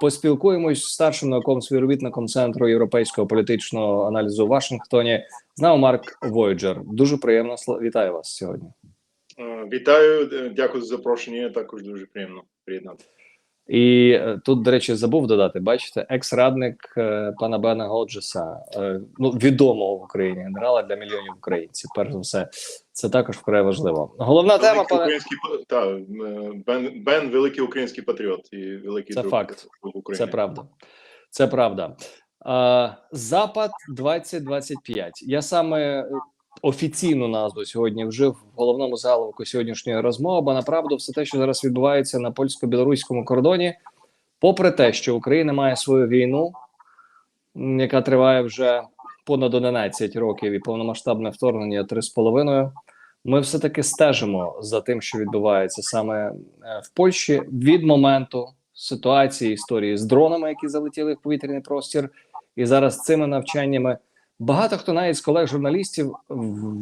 поспілкуємось з старшим науковим співробітником Центру європейського політичного аналізу в Вашингтоні. З Марк Войджер. Дуже приємно вітаю вас сьогодні. Е, Вітаю, е, дякую за запрошення. Також дуже приємно приєднати. І е, тут, до речі, забув додати. Бачите, екс-радник е, пана Бена Годжеса, е, ну відомого в Україні генерала для мільйонів українців. Перш за все, це також вкрай важливо. Головна тема, Великий пане український та, Бен, Бен великий український патріот і великий Це друг факт. України. Це правда. Це правда. Запад 2025. Я саме офіційну назву сьогодні вжив в головному заголовку сьогоднішньої розмови, бо направду все те, що зараз відбувається на польсько-білоруському кордоні, попри те, що Україна має свою війну, яка триває вже понад 11 років, і повномасштабне вторгнення 3,5, ми все таки стежимо за тим, що відбувається саме е, в Польщі від моменту ситуації історії з дронами, які залетіли в повітряний простір, і зараз цими навчаннями багато хто навіть з колег журналістів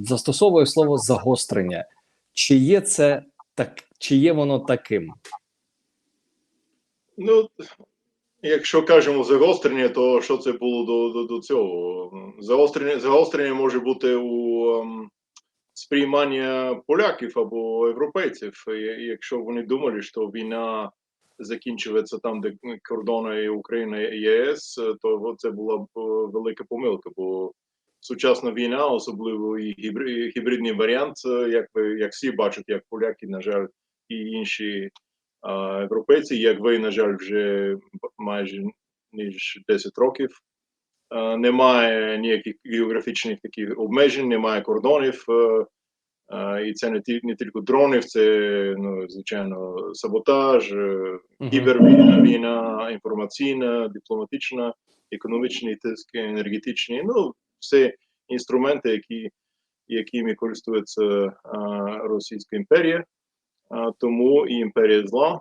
застосовує слово загострення. Чи є це так, чи є воно таким? Ну, якщо кажемо загострення, то що це було до, до, до цього? Загострення, загострення може бути у ем, сприймання поляків або європейців. Якщо вони думали, що війна закінчується там, де кордони України і ЄС, то це була б е, велика помилка, бо сучасна війна, особливо і гібридний варіант, е, як ви як всі бачать, як поляки, на жаль, і інші а, європейці, як ви, на жаль, вже майже ніж 10 років. Немає ніяких географічних таких обмежень, немає кордонів. І це не ті- не тільки дронів, це ну, звичайно саботаж, е, кібервійна, війна, інформаційна, дипломатична, економічний тиск, енергетичний. Ну, все інструменти, які, якими користується Російська імперія. А, тому і імперія зла.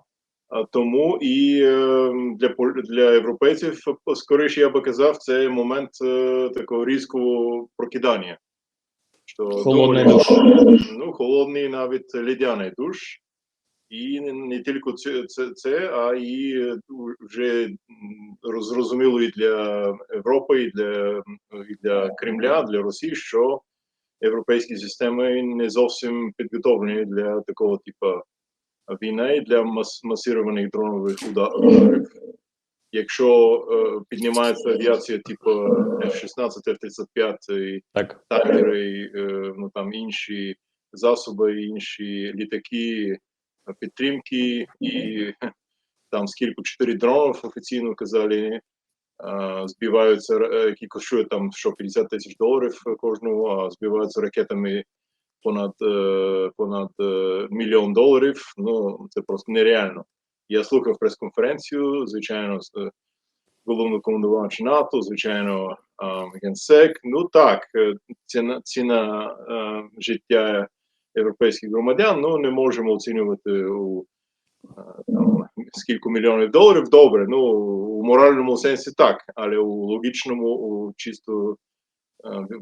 А тому і е, для для європейців скоріше я би казав, це момент е, такого різкого прокидання. Що Холодний думали, душ. Ну, холодний навіть ледяний душ. І не, тільки це, це, це, а і вже зрозуміло і для Європи, і для, і для Кремля, для Росії, що європейські системи не зовсім підготовлені для такого типу війни, для мас масированих дронових ударів. Якщо е, піднімається авіація типу F-16, F-35 і Так. танкери, е, ну там інші засоби, інші літаки, підтримки, і там скільки чотири дронів офіційно казали, е, збиваються, які коштують там що 50 тисяч доларів кожного, а збиваються ракетами понад, понад мільйон доларів. Ну це просто нереально. Я слухав прес-конференцію, звичайно, з е, головнокомандувача НАТО, звичайно, генсек. Ну так, е, ціна, ціна е, життя європейських громадян, ну не можемо оцінювати у там, скільки мільйонів доларів. Добре, ну у моральному сенсі так, але у логічному, у чисто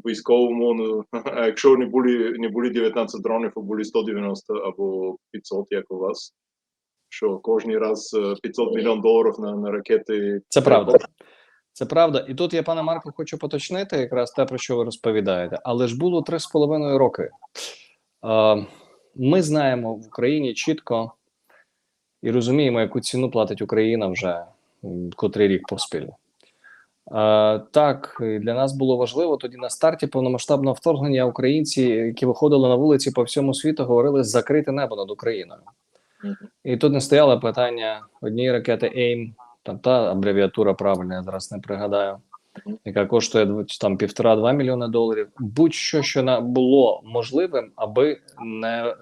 військовому, ну, якщо не були, не були 19 дронів, а були 190 або 500, як у вас, що кожен раз е, 500 мільйон доларів на, на ракети. Це правда. Це правда. І тут я, пане Марко, хочу поточнити якраз те, про що ви розповідаєте. Але ж було три з половиною роки. Е, Ми знаємо в Україні чітко і розуміємо, яку ціну платить Україна вже котрий рік поспіль. Е, Так, для нас було важливо тоді на старті повномасштабного вторгнення українці, які виходили на вулиці по всьому світу, говорили закрите небо над Україною. І тут не стояло питання однієї ракети AIM, там та абревіатура правильна, я зараз не пригадаю, яка коштує там півтора-два мільйони доларів. Будь-що, що було можливим, аби не е,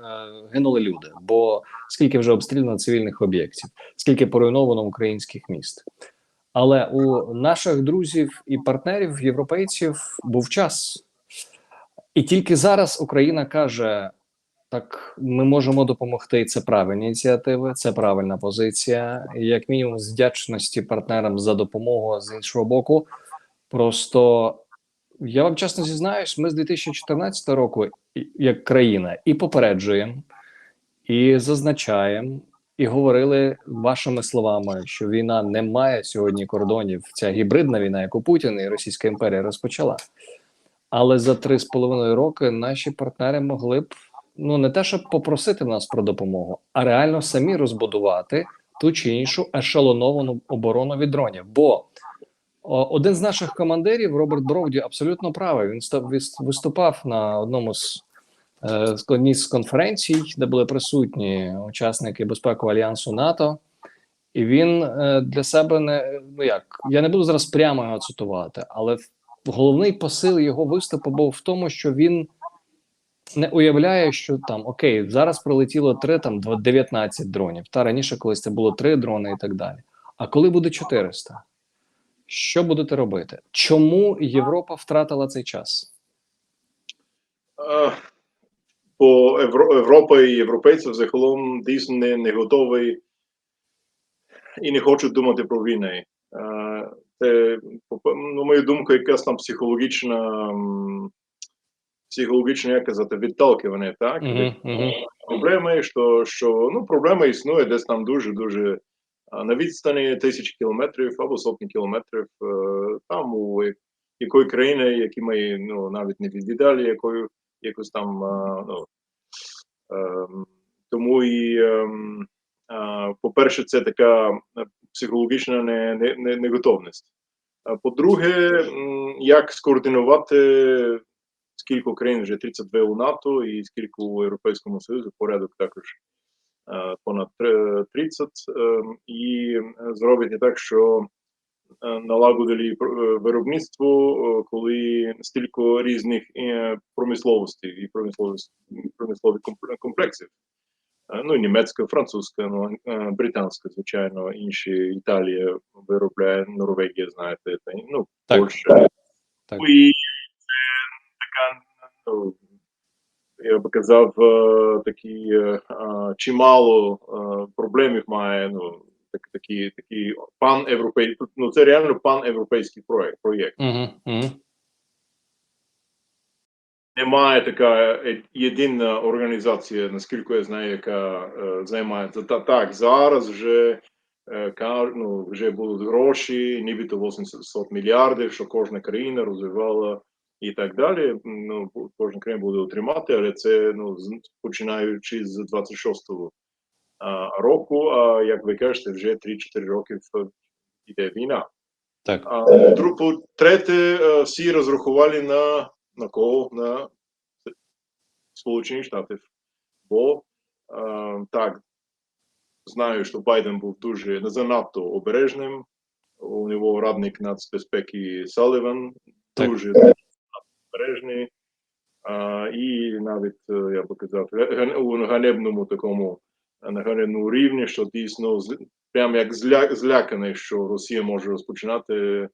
гинули люди. Бо скільки вже обстріляно цивільних об'єктів, скільки поруйновано українських міст. Але у наших друзів і партнерів, європейців, був час. І тільки зараз Україна каже: так, ми можемо допомогти, це правильні ініціативи, це правильна позиція. І як мінімум, з вдячності партнерам за допомогу з іншого боку. Просто я вам чесно зізнаюсь, ми з 2014 року, як країна, і попереджуємо, і зазначаємо, і говорили вашими словами, що війна не має сьогодні кордонів. Ця гібридна війна, яку Путін і Російська імперія розпочала. Але за три з половиною роки наші партнери могли б ну не те, щоб попросити нас про допомогу, а реально самі розбудувати ту чи іншу ешелоновану оборону від дронів. Бо один з наших командирів, Роберт Бровді, абсолютно правий. Він став вис- виступав на одному з е, з конференцій, де були присутні учасники безпекового альянсу НАТО. І він е, для себе не ну як я не буду зараз прямо його цитувати, але головний посил його виступу був в тому, що він не уявляє, що там окей, зараз прилетіло 3, там 19 дронів. Та раніше колись це було 3 дрони і так далі. А коли буде 400? Що будете робити? Чому Європа втратила цей час? Е, Бо Європа і європейці загалом дійсно не, не готові і не хочуть думати про війни. Е, Це, на мою думку, якась там психологічна, психологічне, як казати, відталкивання, так? Мгм, мгм. проблеми, що, що ну, проблема існує десь там дуже-дуже на відстані тисяч кілометрів або сотні кілометрів, е, там у якої країни, які ми ну, навіть не відвідали, якою якось там. Ну, ем, тому і, ем, по-перше, це така е, психологічна не, не, не, неготовність. А по-друге, як скоординувати скільки країн вже 32 у НАТО і скільки у Європейському Союзі порядок також е, понад три- 30, е, і зробити так, що е, налагодили е, виробництво, е, коли стільки різних е, промисловостей і промислових комп- комплексів. Е, Ну, німецька, французька, ну, е, британська, звичайно, інші Італія виробляє, Норвегія, знаєте, та, ну, Так. Польща. Так. Ну, і ну, я би казав, е, такі е, чимало е, проблемів має, ну, так, такі, такі пан-європейський, ну, це реально пан-європейський проєкт, проєкт. Мгм, мгм. Немає така єдина організація, наскільки я знаю, яка е, займається. Та так, зараз вже е, ка- ну, вже будуть гроші, нібито 800 мільярдів, що кожна країна розвивала і так далі. Ну, кожна країна буде отримати, але це ну, починаючи з 26-го а, року, а як ви кажете, вже 3-4 роки йде війна. Так. А третє, е, всі розрахували на, на кого? На Сполучені Штати. Бо е, так, знаю, що Байден був дуже не занадто обережним. У нього радник нацбезпеки Саліван Так. дуже обережний. А, і навіть, е, я би казав, у ганебному такому на ганебному рівні, що дійсно прям як зля, зляканий, що Росія може розпочинати,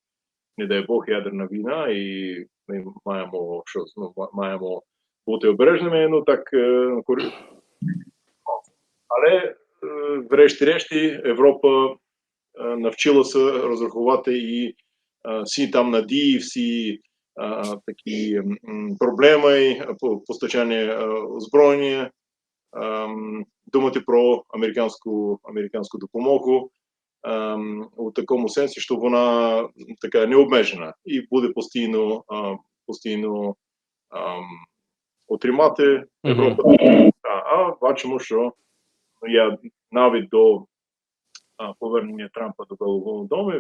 не дай Бог, ядерна війна, і ми маємо що ну, маємо бути обережними. Ну так е, але е, врешті-решті Європа е, навчилася розрахувати і е, всі там надії, всі е, такі проблеми е, по- постачання е, озброєння, ем, думати про американську американську допомогу у такому сенсі, що вона така необмежена і буде постійно е, постійно отримати. Європа. А бачимо, що ну, я навіть до повернення Трампа до Білого Дому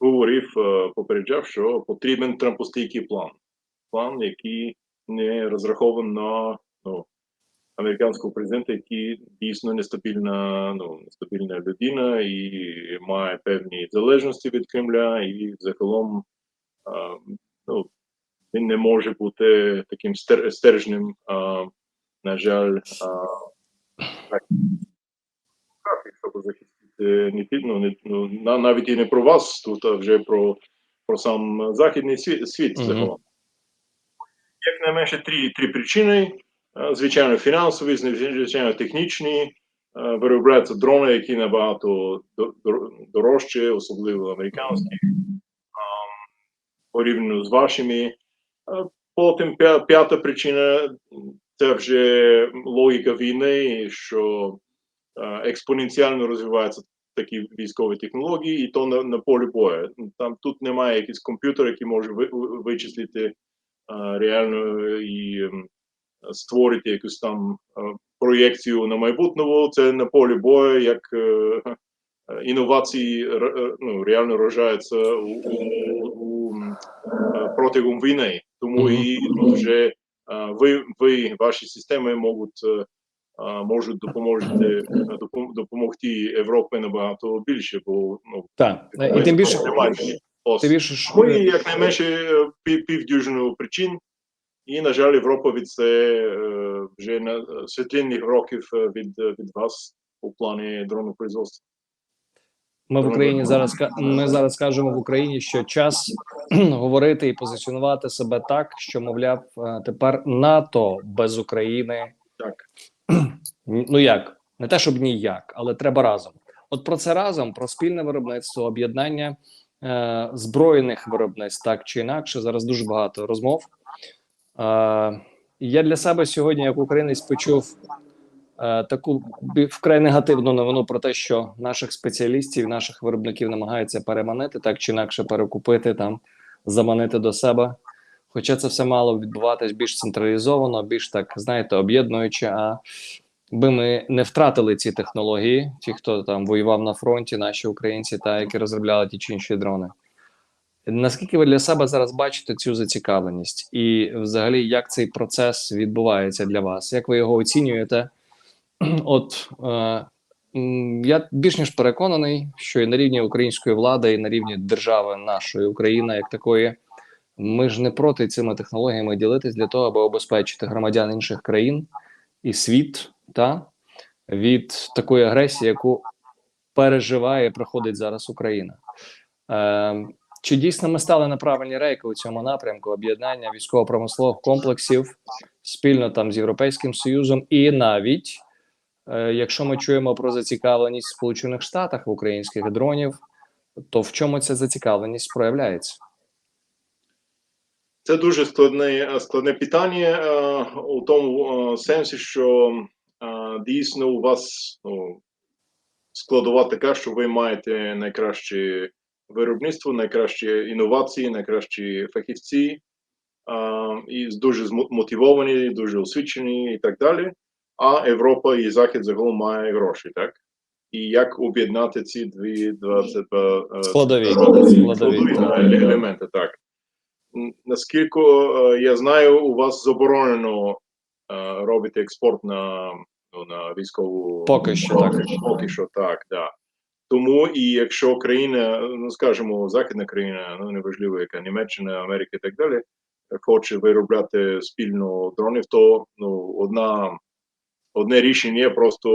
говорив, е, попереджав, що потрібен трампостійкий план. План, який не розрахований на ну, американського президента, який дійсно нестабільна, ну, нестабільна людина і має певні залежності від Кремля, і загалом а, ну, він не може бути таким стер- стержнем, а, на жаль, щоб захистити не ну, не, ну, навіть і не про вас тут, а вже про, про сам західний світ, світ Мгм. загалом. Як найменше три, три причини. Е, Звичайно, фінансові, звичайно, технічні. Е, Виробляються дрони, які набагато до- дорожчі, особливо американські, порівняно з вашими. Е, Потім п'ята причина це вже логіка війни, що е, експоненціально розвиваються такі військові технології, і то на, на полі бою. Там тут немає якийсь комп'ютер, який може ви, ви- вичислити е, реально і створити якусь там е, проєкцію на майбутнього. Це на полі бою, як е, е, інновації е, ну, реально рожаються у, у, у, е, протягом війни. Тому і тут вже е, ви, ви, ваші системи можуть, е, е, можуть допоможете, допом- допомогти Європі набагато більше, бо ну, Так, і тим більше, тим більше ми якнайменше е, пів, півдюжину причин, і, на жаль, Європа від це е, вже на світлинних років е, від, від вас у плані дронопроизводства. Ми в Україні зараз ми зараз кажемо в Україні, що час говорити і позиціонувати себе так, що мовляв, е, тепер НАТО без України. Так. Ну як не те, щоб ніяк, але треба разом. От про це разом, про спільне виробництво, об'єднання е, збройних виробництв, так чи інакше, зараз дуже багато розмов. Е, я для себе сьогодні, як українець, почув е, таку вкрай негативну новину про те, що наших спеціалістів, наших виробників намагаються переманити, так чи інакше перекупити там, заманити до себе. Хоча це все мало відбуватись більш централізовано, більш так, знаєте, об'єднуюче. А би ми не втратили ці технології, ті, хто там воював на фронті, наші українці, та які розробляли ті чи інші дрони. Наскільки ви для себе зараз бачите цю зацікавленість, і взагалі як цей процес відбувається для вас? Як ви його оцінюєте? От е, я більш ніж переконаний, що і на рівні української влади, і на рівні держави нашої Україна, як такої, ми ж не проти цими технологіями ділитись для того, аби обезпечити громадян інших країн і світ та від такої агресії, яку переживає проходить зараз Україна. Е, чи дійсно ми стали на правильні рейки у цьому напрямку об'єднання військово-промислових комплексів спільно там з Європейським Союзом, і навіть е, якщо ми чуємо про зацікавленість в Сполучених Штатах в українських дронів, то в чому ця зацікавленість проявляється? Це дуже складне, складне питання е, у тому е, сенсі, що е, дійсно у вас ну, складова така, що ви маєте найкраще виробництво, найкращі інновації, найкращі фахівці, е, і дуже змо- мотивовані, дуже освічені і так далі. А Європа і Захід загалом має гроші, так? І як об'єднати ці дві два це два е, Складові. складові, Складові, складові, е, елементи, так. Наскільки е, я знаю, у вас заборонено е, робити експорт на, ну, на військову Поки що так. Поки що так, да. Тому і якщо країна, ну скажімо, західна країна, ну неважливо, яка Німеччина, Америка і так далі, хоче виробляти спільно дронів, то ну одна одне рішення просто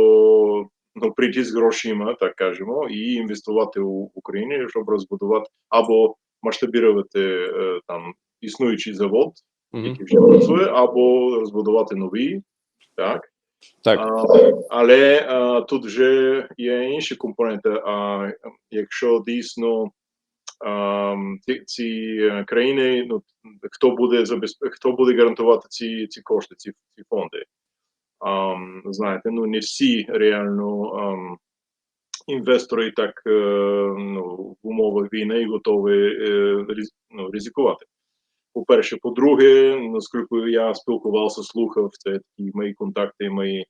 ну, прийти з грошима, так кажемо, і інвестувати у Україні, щоб розбудувати або масштабувати е, там існуючий завод, який вже працює, або розбудувати новий, так. Так, А, але а, тут вже є інші компоненти. А якщо дійсно а, ці, ці е, країни, ну хто буде забезпе- хто буде гарантувати ці, ці кошти, ці, ці фонди? А, знаєте, ну не всі реально а, інвестори так е, ну, в умовах війни готові е, ну, ризикувати. По-перше, по-друге, наскільки я спілкувався, слухав це такі мої контакти, мої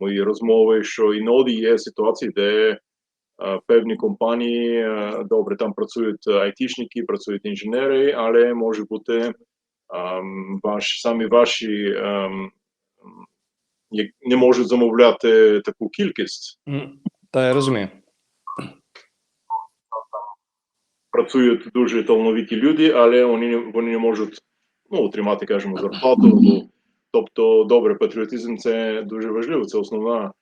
мої розмови, що іноді є ситуації, де е, певні компанії добре там працюють айтішники, працюють інженери, але може бути ваш самі ваші не можуть замовляти таку кількість. Та я розумію. Працюють дуже талановиті люди, але вони вони не можуть ну, отримати, кажемо, зарплату. Тобто, добре, патріотизм це дуже важливо, це основна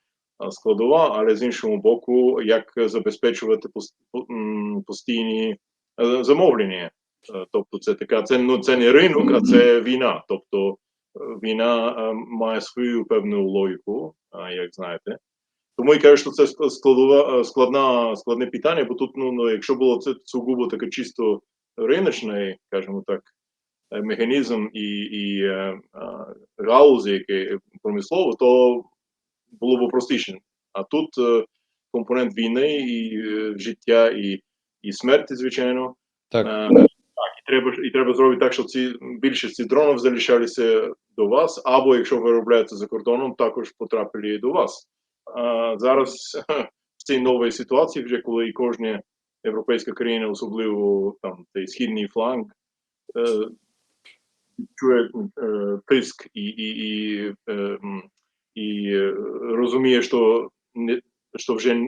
складова, але з іншого боку, як забезпечувати постійні е, замовлення. Е, Тобто, це така, це ну це не ринок, а це війна. Тобто е, війна має свою певну логіку, як знаєте. Тому я кажу, що це складова, е, складна, складне питання, бо тут, ну, ну якщо було це сугубо таке чисто риночний, скажімо так, е, механізм і, і е, е, галузі, яке промислово, то було б простіше А тут е, компонент війни і е, життя, і, і смерті, звичайно. Так. Е, так, і треба і треба зробити так, щоб ці більшість цих дронів залишалися до вас, або якщо виробляються за кордоном, також потрапили до вас. Зараз в цій новій ситуації, вже коли кожна європейська країна, особливо там цей східний фланг, е, чує е, тиск і, і, і, е, і розуміє, що не що вже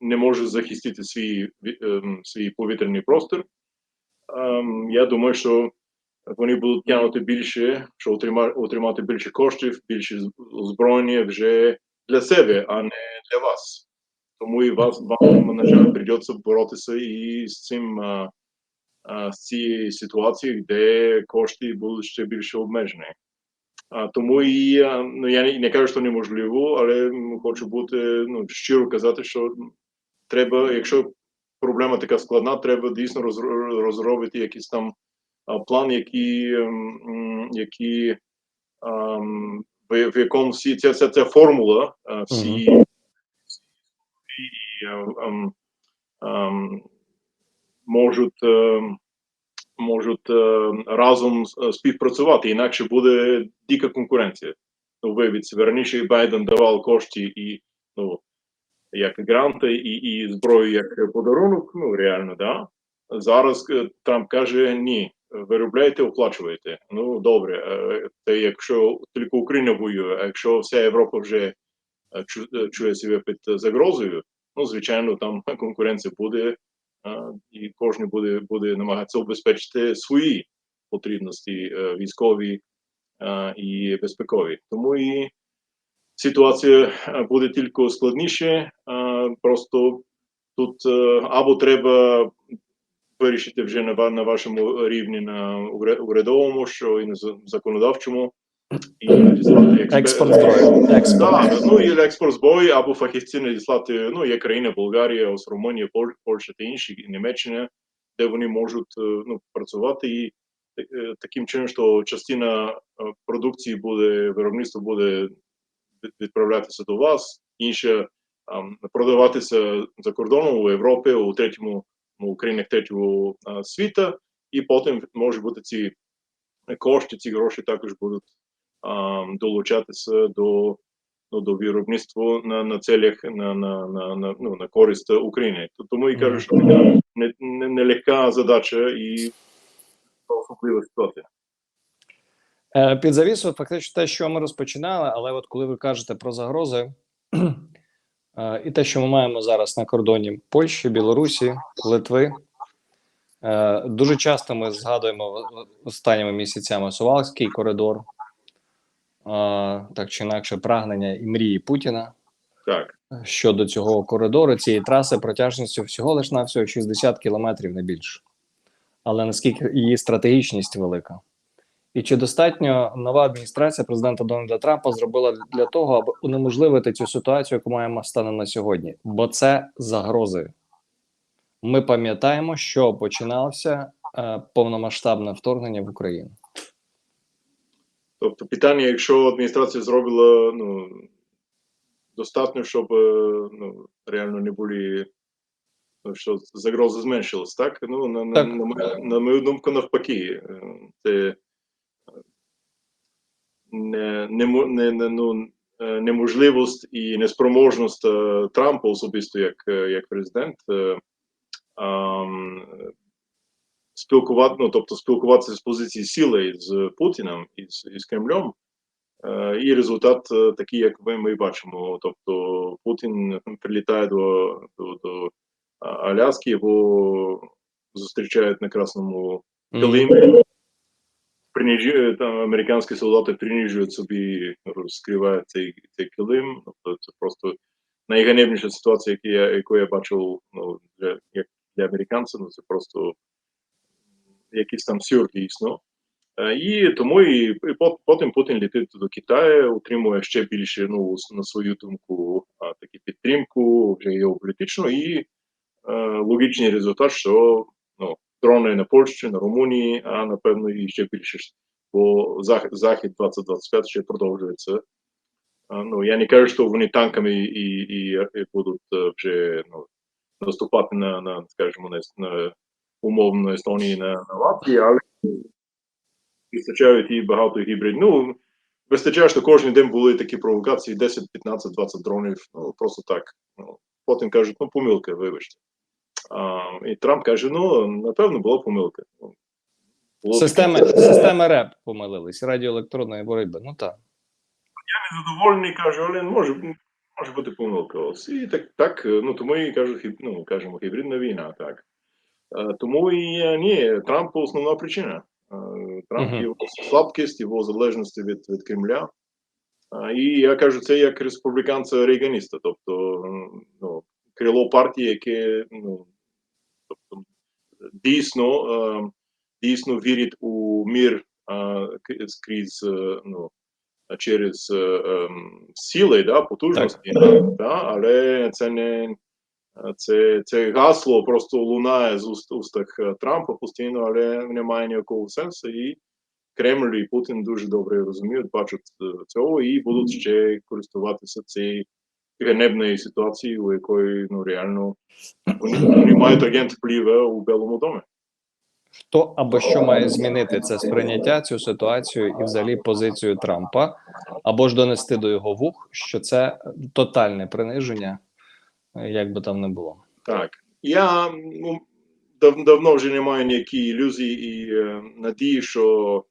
не може захистити свій, свій повітряний простір. Я думаю, що вони будуть тягнути більше, що отрима, отримати більше коштів, більше озброєння вже для себе, а не для вас. Тому і вас вам, на жаль, придеться боротися і з цим а, а, з цією ситуацією, де кошти будуть ще більше обмежені. А, тому і а, ну я не, не кажу, що неможливо, але хочу бути ну щиро казати, що треба, якщо проблема така складна, треба дійсно розро- розробити якийсь там а, план, який, який ем, в, в якому всі ця, ця, ця формула, а, всі і ем, ем, ем, можуть, ем, можуть ем, разом е, співпрацювати, інакше буде дика конкуренція. Ну, виявиться, раніше Байден давав кошти і ну, як гранти, і, і зброю як подарунок, ну реально, да. Зараз е, Трамп каже: ні, виробляйте, оплачуєте. Ну добре, е, це якщо тільки Україна воює, а якщо вся Європа вже е, е, чує себе під загрозою, ну звичайно, там конкуренція буде, і кожен буде, буде намагатися обезпечити свої потрібності військові і безпекові. Тому і ситуація буде тільки складніше. Просто тут або треба вирішити вже на, на вашому рівні на урядовому, що і на законодавчому, і надіслати експерт- Експорт зброї. Експорт. Так, ну і експорт зброї або фахівці надіслати, ну, є країни Болгарія, ось Румунія, Польща та інші, і Німеччина, де вони можуть е, ну, працювати і е, таким чином, що частина е, продукції буде, виробництво буде відправлятися до вас, інше продаватися за кордоном у Європі, у третьому, у країнах третього а, світу, і потім може бути ці кошти, ці гроші також будуть долучатися до, ну, до виробництва на, на целях на, на, на, на, ну, на користь України. Тому і кажу, що така не, не, нелегка задача і особлива ситуація. Е, Під завісу, фактично те, що ми розпочинали, але от коли ви кажете про загрози, і те, що ми маємо зараз на кордоні Польщі, Білорусі, Литви, е, дуже часто ми згадуємо останніми місяцями Сувалський коридор, е, так чи інакше прагнення і мрії Путіна Так. щодо цього коридору, цієї траси протяжністю всього лиш на всього 60 кілометрів, не більше. Але наскільки її стратегічність велика? І чи достатньо нова адміністрація президента Дональда Трампа зробила для того, аби унеможливити цю ситуацію, яку маємо станом на сьогодні? Бо це загрози. Ми пам'ятаємо, що починалося е, повномасштабне вторгнення в Україну. Тобто питання, якщо адміністрація зробила ну, достатньо, щоб е, ну, реально не були, ну, що загроза зменшилась, так? Ну, на, на, Так. на, мою- на мою думку, навпаки. Е, Це не, не, не, не, ну, е, неможливість і неспроможність е, Трампа особисто як, е, як президент спілкувати, ну, тобто спілкуватися з позиції сили з Путіним і з, з Кремлем. І результат такий, як ми, ми бачимо. Тобто Путін прилітає до, до, до Аляски, його зустрічають на Красному килимі. Принижує, там американські солдати принижують собі, розкривають цей, цей килим. Тобто це просто найганебніша ситуація, яку я, яку я бачив ну, для, як для американців. Ну, це просто якийсь там сюр дійсно. Е, І тому і, і потім Путін літить до Китаю, отримує ще більше ну, на свою думку а, таку підтримку, вже геополітичну, і е, логічний результат, що ну, дрони на Польщу, на Румунії, а напевно і ще більше, бо Захід 2025 ще продовжується. Ну, я не кажу, що вони танками і, і, і будуть е, вже ну, наступати на, на скажімо, на, на умовно Естонії на, на Латвії, але вистачають і багато гібрид. Ну, вистачає, що кожен день були такі провокації, 10, 15, 20 дронів, ну, просто так. Ну, потім кажуть, ну, помилка, вибачте. І Трамп каже, ну, напевно, була помилка. Було Системи, таке. системи РЕП помилились, радіоелектронної боротьби. Ну так. Я задоволений, кажу, але може, може бути помилка. Ось. І так, так, ну тому і кажу, хіб, ну, кажемо, гібридна війна, так. Е, Тому і е, ні, Трамп основна причина. Е, Трамп його слабкість, його залежності від, від Кремля. І я кажу, це як республіканця рейганіста, тобто ну, крило партії, яке ну, дійсно, е, дійсно вірить у мір е, к- скрізь е, ну, через ем, сили, да, потужності, да, але це не це, це гасло просто лунає з уст устах Трампа постійно, але не має ніякого сенсу. І Кремль і Путін дуже добре розуміють, бачать цього і будуть ще користуватися цією ганебною ситуацією, у якої ну реально вони, мають агент впливу у Білому домі. Хто або що має змінити це сприйняття, цю ситуацію і взагалі позицію Трампа, або ж донести до його вух, що це тотальне приниження, як би там не було. Так. Я ну, дав, давно вже не маю ніякі ілюзії і е, надії, що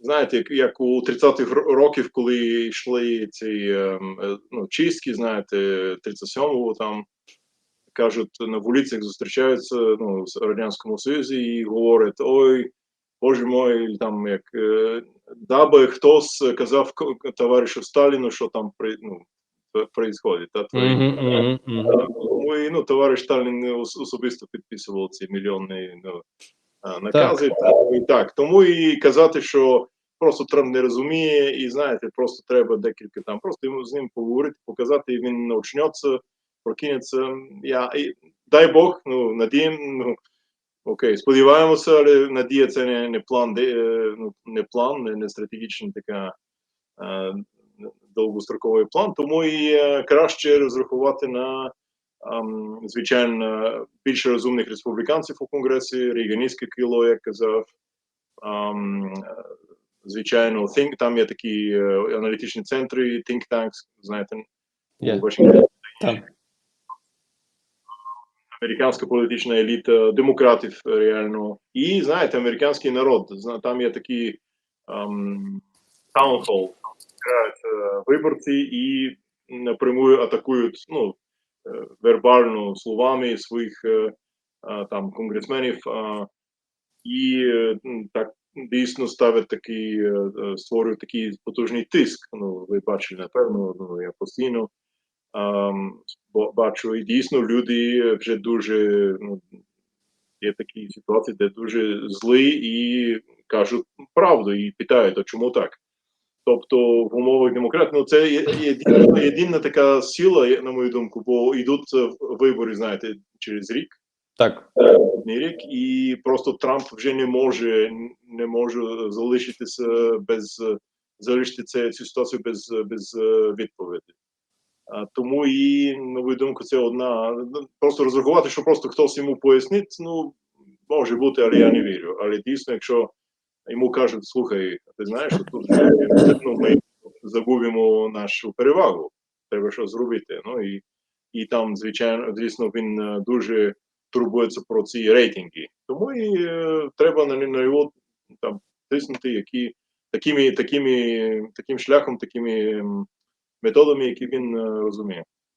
знаєте, як, як у 30-х років, коли йшли ці е, е, ну, чистки, знаєте, 37-го там кажуть, на вулицях зустрічаються ну, в Радянському Союзі і говорять: ой, Боже мой, там як е, даби хтось казав товаришу Сталіну, що там при, ну, происходить. Та, твої- Мгм, мгм, мгм. Ну, ну, товариш Сталін ос- особисто підписував ці мільйонні ну, а, накази. Та, і так. Тому і казати, що просто Трамп не розуміє, і знаєте, просто треба декілька там, просто йому з ним поговорити, показати, і він очнеться, прокинеться. Я, і, дай Бог, ну, надієм, ну, окей, сподіваємося, але надія це не, не план, де, е, ну, не план, не, не стратегічна така е, довгостроковий план, тому і е, краще розрахувати на звичайно більше розумних республіканців у конгресі, рейганістське крило, як казав. Ем, звичайно, think, там є такі е, аналітичні центри, think tanks, знаєте, Є. у Вашингтоні. Так. Американська політична еліта, демократів реально. І знаєте, американський народ. Там є такі ем, town hall, е, виборці і напрямую атакують ну, вербально словами своїх е, е, там конгресменів. е, і е, так дійсно ставить такий, е, е, такий потужний тиск. Ну, ви бачили, напевно, ну я постійно бачу, і дійсно люди вже дуже ну, є такі ситуації, де дуже злі і кажуть правду, і питають, а чому так? Тобто в умовах демократії, ну це єдина, єдина така сила, на мою думку, бо йдуть е, вибори, знаєте, через рік Так. наступний рік, і просто Трамп вже не може не може залишитися без залишити це, цю ситуацію без, без е, відповіді. А, тому і, на мою думку, це одна. ну, Просто розрахувати, що просто хтось йому пояснить, ну може бути, але я не вірю. Але дійсно, якщо йому кажуть, слухай, ти знаєш, що тут ну, ми загубимо нашу перевагу, треба щось зробити. Ну і, і там, звичайно, звісно, він е, дуже турбується про ці рейтинги. Тому і е, треба на, на його там тиснути, які такими, такими, таким шляхом, такими методами, які він е, розуміє.